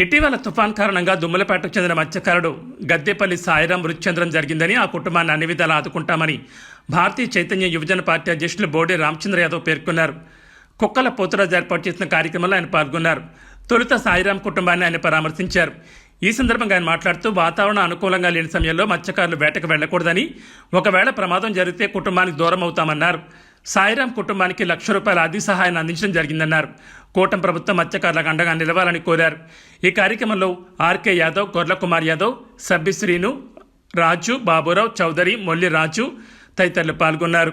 ఇటీవల తుఫాన్ కారణంగా దుమ్మలపేటకు చెందిన మత్స్యకారుడు గద్దెపల్లి సాయిరాం మృతి చెందడం జరిగిందని ఆ కుటుంబాన్ని అన్ని విధాలా ఆదుకుంటామని భారతీయ చైతన్య యువజన పార్టీ అధ్యక్షులు బోడే రామచంద్ర యాదవ్ పేర్కొన్నారు. కుక్కల పోతురాజు ఏర్పాటు చేసిన కార్యక్రమంలో ఆయన పాల్గొన్నారు. తొలుత సాయిరాం కుటుంబాన్ని ఆయన పరామర్శించారు. ఈ సందర్భంగా ఆయన మాట్లాడుతూ వాతావరణం అనుకూలంగా లేని సమయంలో మత్స్యకారులు వేటకు వెళ్ళకూడదని ఒకవేళ ప్రమాదం జరిగితే కుటుంబానికి దూరం అవుతామన్నారు. సాయిరాం కుటుంబానికి లక్ష రూపాయల ఆర్థిక సహాయాన్ని అందించడం జరిగిందన్నారు. కూటమి ప్రభుత్వం మత్స్యకారులకు అండగా నిలవాలని కోరారు. ఈ కార్యక్రమంలో ఆర్కే యాదవ్ గొర్ల కుమార్ యాదవ్ సభ్యశ్రీను రాజు బాబురావు చౌదరి మొల్లి రాజు తదితరులు పాల్గొన్నారు.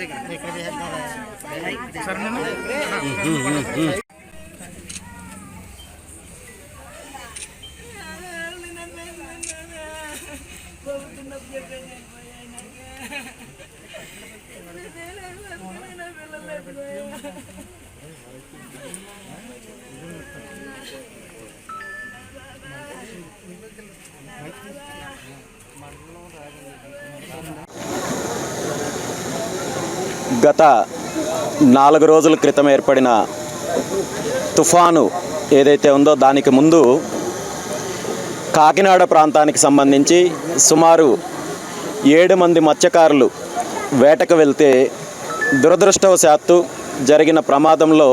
దగ్గర. ఇక్కడ గత నాలుగు రోజుల క్రితం ఏర్పడిన తుఫాను ఏదైతే ఉందో దానికి ముందు కాకినాడ ప్రాంతానికి సంబంధించి సుమారు ఏడు మంది మత్స్యకారులు వేటకు వెళ్తే దురదృష్టవశాత్తు జరిగిన ప్రమాదంలో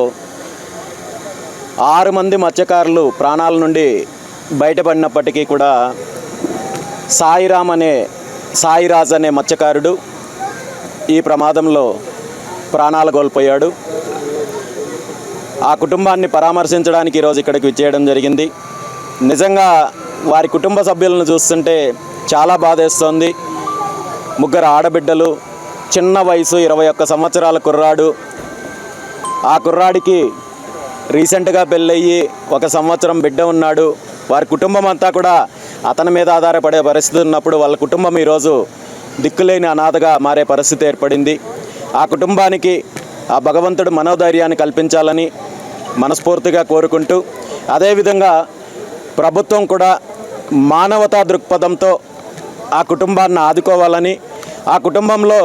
ఆరు మంది మత్స్యకారులు ప్రాణాల నుండి బయటపడినప్పటికీ కూడా సాయిరామ్ అనే సాయిరాజ్ అనే మత్స్యకారుడు ఈ ప్రమాదంలో ప్రాణాలు కోల్పోయాడు. ఆ కుటుంబాన్ని పరామర్శించడానికి ఈరోజు ఇక్కడికి విచ్చేయడం జరిగింది. నిజంగా వారి కుటుంబ సభ్యులను చూస్తుంటే చాలా బాధేస్తోంది. ముగ్గురు ఆడబిడ్డలు చిన్న వయసు ఇరవై ఒక్క సంవత్సరాల కుర్రాడు. ఆ కుర్రాడికి రీసెంట్గా పెళ్ళయ్యి ఒక సంవత్సరం బిడ్డ ఉన్నాడు. వారి కుటుంబం అంతా కూడా అతని మీద ఆధారపడే పరిస్థితి ఉన్నప్పుడు వాళ్ళ కుటుంబం ఈరోజు దిక్కులేని అనాథగా మారే పరిస్థితి ఏర్పడింది. ఆ కుటుంబానికి ఆ భగవంతుడు మనోధైర్యాన్ని కల్పించాలని మనస్ఫూర్తిగా కోరుకుంటూ అదేవిధంగా ప్రభుత్వం కూడా మానవతా దృక్పథంతో ఆ కుటుంబాన్ని ఆదుకోవాలని ఆ కుటుంబంలో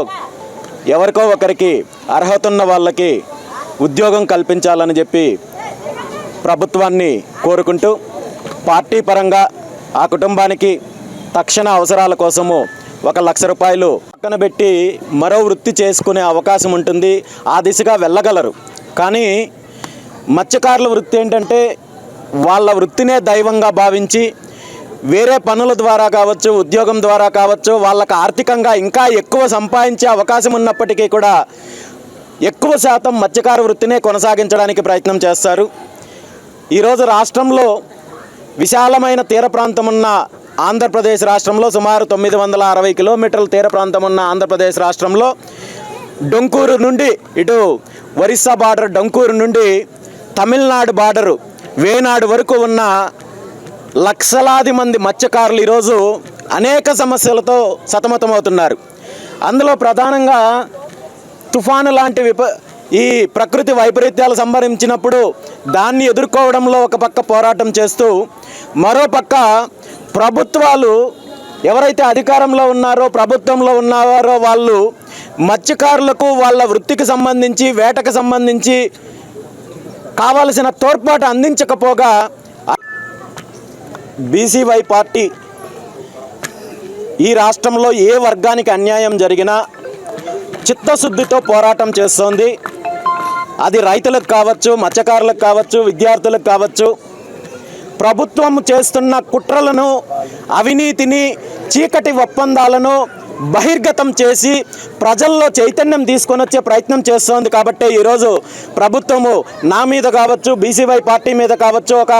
ఎవరికో ఒకరికి అర్హత ఉన్న వాళ్ళకి ఉద్యోగం కల్పించాలని చెప్పి ప్రభుత్వాన్ని కోరుకుంటూ పార్టీ పరంగా ఆ కుటుంబానికి తక్షణ అవసరాల కోసము ఒక లక్ష రూపాయలు పక్కన పెట్టి మరో వృత్తి చేసుకునే అవకాశం ఉంటుంది. ఆ దిశగా వెళ్ళగలరు. కానీ మత్స్యకారుల వృత్తి ఏంటంటే వాళ్ళ వృత్తినే దైవంగా భావించి వేరే పనుల ద్వారా కావచ్చు ఉద్యోగం ద్వారా కావచ్చు వాళ్ళకి ఆర్థికంగా ఇంకా ఎక్కువ సంపాదించే అవకాశం ఉన్నప్పటికీ కూడా ఎక్కువ శాతం మత్స్యకార వృత్తినే కొనసాగించడానికి ప్రయత్నం చేస్తారు. ఈరోజు రాష్ట్రంలో విశాలమైన తీర ప్రాంతం ఉన్న ఆంధ్రప్రదేశ్ రాష్ట్రంలో సుమారు తొమ్మిది వందల అరవై కిలోమీటర్ల తీర ప్రాంతం ఉన్న ఆంధ్రప్రదేశ్ రాష్ట్రంలో డొంకూరు నుండి ఇటు ఒరిస్సా బార్డర్ డొంకూరు నుండి తమిళనాడు బార్డరు వేనాడు వరకు ఉన్న లక్షలాది మంది మత్స్యకారులు ఈరోజు అనేక సమస్యలతో సతమతమవుతున్నారు. అందులో ప్రధానంగా తుఫాను లాంటి విప ఈ ప్రకృతి వైపరీత్యాలు సంభరించినప్పుడు దాన్ని ఎదుర్కోవడంలో ఒక పక్క పోరాటం చేస్తూ మరో పక్క ప్రభుత్వాలు ఎవరైతే అధికారంలో ఉన్నారో ప్రభుత్వంలో ఉన్నారో వాళ్ళు మత్స్యకారులకు వాళ్ళ వృత్తికి సంబంధించి వేటకు సంబంధించి కావలసిన తోడ్పాటు అందించకపోగా బీసీవై పార్టీ ఈ రాష్ట్రంలో ఏ వర్గానికి అన్యాయం జరిగినా చిత్తశుద్ధితో పోరాటం చేస్తోంది. అది రైతులకు కావచ్చు మత్స్యకారులకు కావచ్చు విద్యార్థులకు కావచ్చు. ప్రభుత్వం చేస్తున్న కుట్రలను అవినీతిని చీకటి ఒప్పందాలను బహిర్గతం చేసి ప్రజల్లో చైతన్యం తీసుకొని వచ్చే ప్రయత్నం చేస్తోంది. కాబట్టి ఈరోజు ప్రభుత్వము నా మీద కావచ్చు బీసీవై పార్టీ మీద కావచ్చు ఒక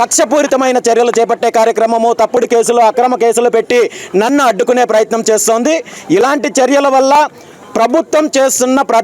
కక్షపూరితమైన చర్యలు చేపట్టే కార్యక్రమము తప్పుడు కేసులు అక్రమ కేసులు పెట్టి నన్ను అడ్డుకునే ప్రయత్నం చేస్తోంది. ఇలాంటి చర్యల వల్ల ప్రభుత్వం చేస్తున్న ప్రజా